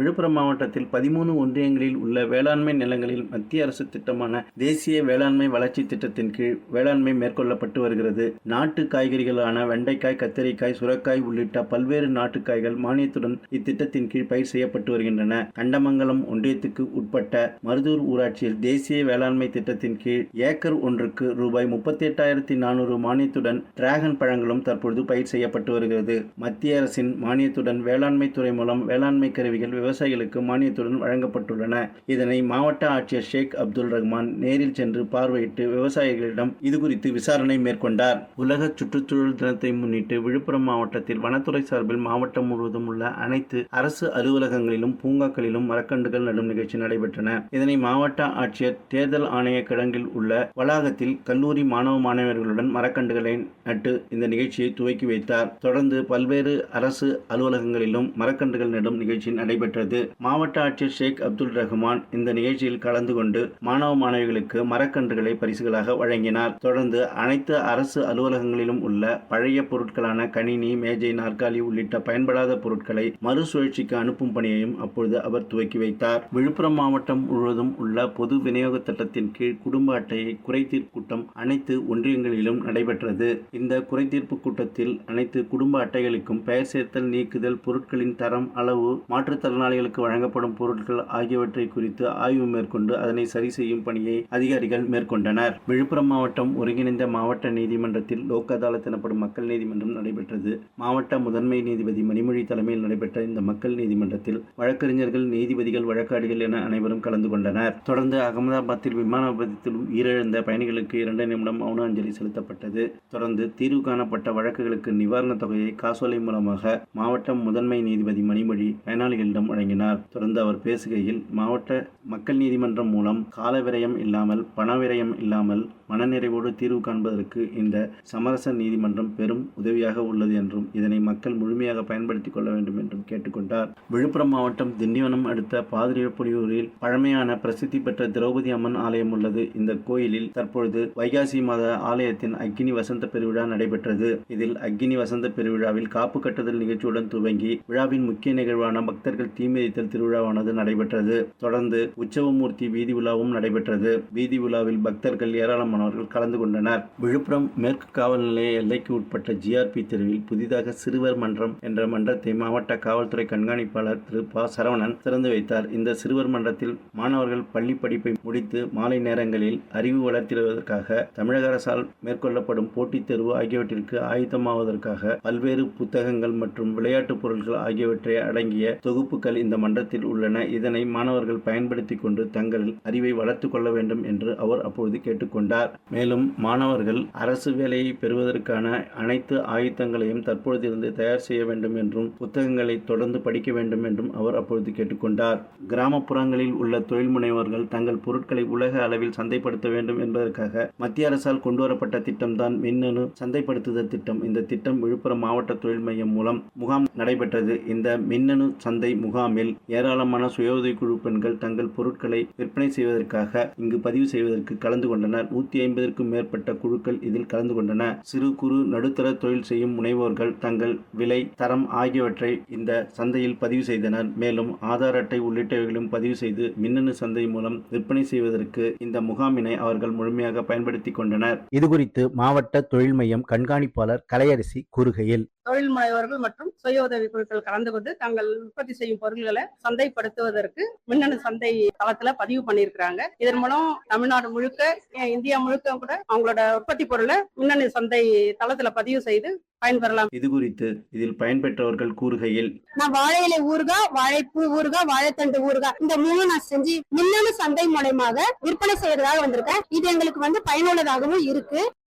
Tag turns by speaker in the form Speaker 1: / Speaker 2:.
Speaker 1: விழுப்புரம் மாவட்டத்தில் பதிமூணு ஒன்றியங்களில் உள்ள வேளாண்மை நிலங்களில் மத்திய அரசு திட்டமான தேசிய வேளாண்மை வளர்ச்சி திட்டத்தின் கீழ் வேளாண்மை மேற்கொள்ளப்பட்டு வருகிறது நாட்டு காய்கறிகளான வெண்டைக்காய் கத்திரிக்காய் சுரக்காய் உள்ளிட்ட பல்வேறு நாட்டுக்காய்கள் மானியத்துடன் இத்திட்டத்தின் கீழ் பயிர் செய்யப்பட்டு வருகின்றன கண்டமங்கலம் ஒன்றியத்துக்கு உட்பட்ட மருதூர் ஊராட்சியில் தேசிய வேளாண்மை திட்டத்தின் கீழ் ஏக்கர் ஒன்றுக்கு ரூபாய் முப்பத்தி எட்டாயிரத்தி நானூறு மானியத்துடன் டிராகன் பழங்களும் தற்பொழுது பயிர் செய்யப்பட்டு வருகிறது மத்திய அரசின் மானியத்துடன் வேளாண்மை துறை மூலம் வேளாண்மை கருவிகள் விவசாய விவசாயிகளுக்கு மானியத்துடன் வழங்கப்பட்டுள்ளன இதனை மாவட்ட ஆட்சியர் ஷேக் அப்துல் ரஹ்மான் நேரில் சென்று பார்வையிட்டு விவசாயிகளிடம் இதுகுறித்து விசாரணை மேற்கொண்டார் உலக சுற்றுச்சூழல் தினத்தை முன்னிட்டு விழுப்புரம் மாவட்டத்தில் வனத்துறை சார்பில் மாவட்டம் முழுவதும் உள்ள அனைத்து அரசு அலுவலகங்களிலும் பூங்காக்களிலும் மரக்கண்டுகள் நடும் நிகழ்ச்சி நடைபெற்றன இதனை மாவட்ட ஆட்சியர் தேர்தல் ஆணைய கிடங்கில் உள்ள வளாகத்தில் கல்லூரி மாணவ மாணவர்களுடன் மரக்கண்டுகளை நட்டு இந்த நிகழ்ச்சியை துவக்கி வைத்தார் தொடர்ந்து பல்வேறு அரசு அலுவலகங்களிலும் மரக்கன்றுகள் நடும் நிகழ்ச்சி நடைபெற்றது நடைபெற்றது மாவட்ட ஆட்சியர் ஷேக் அப்துல் ரஹ்மான் இந்த நிகழ்ச்சியில் கலந்து கொண்டு மாணவ மாணவிகளுக்கு மரக்கன்றுகளை பரிசுகளாக வழங்கினார் தொடர்ந்து அனைத்து அரசு அலுவலகங்களிலும் உள்ள பழைய பொருட்களான கணினி மேஜை நாற்காலி உள்ளிட்ட பயன்படாத பொருட்களை மறுசுழற்சிக்கு அனுப்பும் பணியையும் அப்பொழுது அவர் துவக்கி வைத்தார் விழுப்புரம் மாவட்டம் முழுவதும் உள்ள பொது விநியோக திட்டத்தின் கீழ் குடும்ப அட்டையை குறைதீர் கூட்டம் அனைத்து ஒன்றியங்களிலும் நடைபெற்றது இந்த குறைதீர்ப்பு கூட்டத்தில் அனைத்து குடும்ப அட்டைகளுக்கும் பெயர் சேர்த்தல் நீக்குதல் பொருட்களின் தரம் அளவு மாற்றுத்தரம் திறனாளிகளுக்கு வழங்கப்படும் பொருட்கள் ஆகியவற்றை குறித்து ஆய்வு மேற்கொண்டு அதனை சரி செய்யும் பணியை அதிகாரிகள் மேற்கொண்டனர் விழுப்புரம் மாவட்டம் ஒருங்கிணைந்த மாவட்ட நீதிமன்றத்தில் லோக் அதாலத் எனப்படும் மக்கள் நீதிமன்றம் நடைபெற்றது மாவட்ட முதன்மை நீதிபதி மணிமொழி தலைமையில் நடைபெற்ற இந்த மக்கள் நீதிமன்றத்தில் வழக்கறிஞர்கள் நீதிபதிகள் வழக்காடிகள் என அனைவரும் கலந்து கொண்டனர் தொடர்ந்து அகமதாபாத்தில் விமான விபத்தில் உயிரிழந்த பயணிகளுக்கு இரண்டு நிமிடம் மௌன அஞ்சலி செலுத்தப்பட்டது தொடர்ந்து தீர்வு காணப்பட்ட வழக்குகளுக்கு நிவாரணத் தொகையை காசோலை மூலமாக மாவட்ட முதன்மை நீதிபதி மணிமொழி பயனாளிகளிடம் வழங்கினார் தொடர்ந்து அவர் பேசுகையில் மாவட்ட மக்கள் நீதிமன்றம் மூலம் கால விரயம் இல்லாமல் பண விரயம் இல்லாமல் மனநிறைவோடு தீர்வு காண்பதற்கு இந்த சமரச நீதிமன்றம் பெரும் உதவியாக உள்ளது என்றும் இதனை மக்கள் முழுமையாக பயன்படுத்திக் கொள்ள வேண்டும் என்றும் கேட்டுக்கொண்டார் விழுப்புரம் மாவட்டம் திண்டிவனம் அடுத்த பாதிரிப்புலியூரில் பழமையான பிரசித்தி பெற்ற திரௌபதி அம்மன் ஆலயம் உள்ளது இந்த கோயிலில் தற்பொழுது வைகாசி மாத ஆலயத்தின் அக்னி வசந்த பெருவிழா நடைபெற்றது இதில் அக்னி வசந்த பெருவிழாவில் காப்பு கட்டுதல் நிகழ்ச்சியுடன் துவங்கி விழாவின் முக்கிய நிகழ்வான பக்தர்கள் தீமிதித்தல் திருவிழாவானது நடைபெற்றது தொடர்ந்து உற்சவமூர்த்தி வீதி விழாவும் நடைபெற்றது வீதி விழாவில் பக்தர்கள் ஏராளமானவர்கள் கலந்து கொண்டனர் விழுப்புரம் மேற்கு காவல் நிலைய எல்லைக்கு உட்பட்ட ஜிஆர்பி தெருவில் புதிதாக சிறுவர் மன்றம் என்ற மன்றத்தை மாவட்ட காவல்துறை கண்காணிப்பாளர் திரு பா சரவணன் திறந்து வைத்தார் இந்த சிறுவர் மன்றத்தில் மாணவர்கள் பள்ளி படிப்பை முடித்து மாலை நேரங்களில் அறிவு வளர்த்திடுவதற்காக தமிழக அரசால் மேற்கொள்ளப்படும் போட்டித் தேர்வு ஆகியவற்றிற்கு ஆயத்தமாவதற்காக பல்வேறு புத்தகங்கள் மற்றும் விளையாட்டுப் பொருட்கள் ஆகியவற்றை அடங்கிய தொகுப்பு கருத்துக்கள் இந்த மன்றத்தில் உள்ளன இதனை மாணவர்கள் பயன்படுத்தி கொண்டு தங்கள் அறிவை வளர்த்து கொள்ள வேண்டும் என்று அவர் அப்பொழுது கேட்டுக்கொண்டார் மேலும் மாணவர்கள் அரசு வேலையை பெறுவதற்கான அனைத்து ஆயுத்தங்களையும் தற்பொழுதிருந்து தயார் செய்ய வேண்டும் என்றும் புத்தகங்களை தொடர்ந்து படிக்க வேண்டும் என்றும் அவர் அப்பொழுது கேட்டுக்கொண்டார் கிராமப்புறங்களில் உள்ள தொழில் முனைவர்கள் தங்கள் பொருட்களை உலக அளவில் சந்தைப்படுத்த வேண்டும் என்பதற்காக மத்திய அரசால் கொண்டுவரப்பட்ட திட்டம்தான் மின்னணு சந்தைப்படுத்துதல் திட்டம் இந்த திட்டம் விழுப்புரம் மாவட்ட தொழில் மையம் மூலம் முகாம் நடைபெற்றது இந்த மின்னணு சந்தை முகாம் முகாமில் ஏராளமான சுய குழு பெண்கள் தங்கள் பொருட்களை விற்பனை செய்வதற்காக இங்கு பதிவு செய்வதற்கு கலந்து கொண்டனர் நூத்தி ஐம்பதற்கும் மேற்பட்ட குழுக்கள் இதில் கலந்து கொண்டன சிறு குறு நடுத்தர தொழில் செய்யும் முனைவோர்கள் தங்கள் விலை தரம் ஆகியவற்றை இந்த சந்தையில் பதிவு செய்தனர் மேலும் ஆதார் அட்டை உள்ளிட்டவைகளும் பதிவு செய்து மின்னணு சந்தை மூலம் விற்பனை செய்வதற்கு இந்த முகாமினை அவர்கள் முழுமையாக பயன்படுத்தி கொண்டனர் இதுகுறித்து மாவட்ட தொழில் மையம் கண்காணிப்பாளர் கலையரசி கூறுகையில்
Speaker 2: தொழில் முனைவர்கள் மற்றும் சுய உதவி குழுக்கள் கலந்து கொண்டு தங்கள் உற்பத்தி செய்யும் பொருள்களை சந்தைப்படுத்துவதற்கு மின்னணு சந்தை தளத்துல பதிவு பண்ணியிருக்கிறாங்க இதன் மூலம் தமிழ்நாடு முழுக்க இந்தியா முழுக்க கூட அவங்களோட உற்பத்தி பொருளை மின்னணு சந்தை தளத்துல பதிவு செய்து பயன்பெறலாம்
Speaker 1: இது குறித்து இதில் பயன்பெற்றவர்கள் கூறுகையில்
Speaker 3: நான் வாழை இலை ஊறுகா வாழைப்பூ ஊறுகா வாழைத்தண்டு ஊறுகா இந்த மூணு நான் செஞ்சு மின்னணு சந்தை மூலயமாக விற்பனை செய்யறதாக வந்திருக்கேன் இது எங்களுக்கு வந்து பயனுள்ளதாகவும் இருக்கு